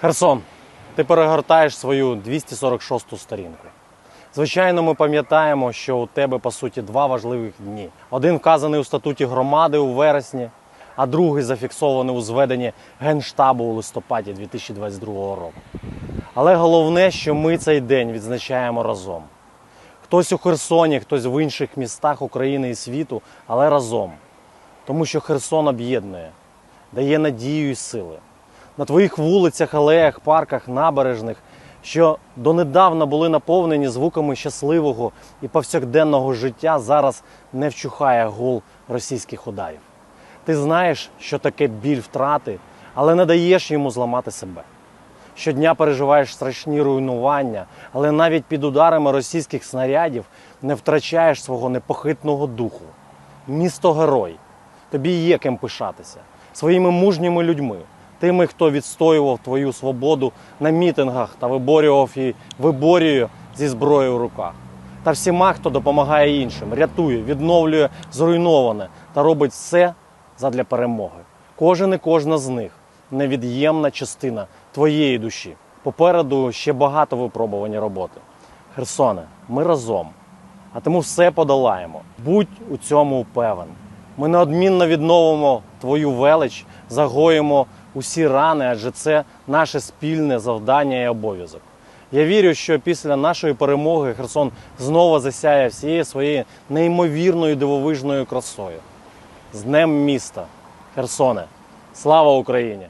Херсон, ти перегортаєш свою 246 сторінку. Звичайно, ми пам'ятаємо, що у тебе по суті два важливих дні: один вказаний у статуті громади у вересні, а другий зафіксований у зведенні Генштабу у листопаді 2022 року. Але головне, що ми цей день відзначаємо разом. Хтось у Херсоні, хтось в інших містах України і світу, але разом. Тому що Херсон об'єднує, дає надію і сили. На твоїх вулицях, алеях, парках, набережних, що донедавна були наповнені звуками щасливого і повсякденного життя, зараз не вчухає гул російських ударів. Ти знаєш, що таке біль втрати, але не даєш йому зламати себе. Щодня переживаєш страшні руйнування, але навіть під ударами російських снарядів не втрачаєш свого непохитного духу. Місто герой. Тобі є ким пишатися своїми мужніми людьми, тими, хто відстоював твою свободу на мітингах та виборював і виборює зі зброєю в руках. Та всіма, хто допомагає іншим, рятує, відновлює зруйноване та робить все задля перемоги. Кожен і кожна з них невід'ємна частина твоєї душі. Попереду ще багато випробувань роботи. Херсоне, ми разом, а тому все подолаємо. Будь у цьому упевнений. Ми неодмінно відновимо твою велич, загоїмо усі рани, адже це наше спільне завдання і обов'язок. Я вірю, що після нашої перемоги Херсон знову засяє всією своєю неймовірною дивовижною красою. З Днем міста! Херсоне! Слава Україні!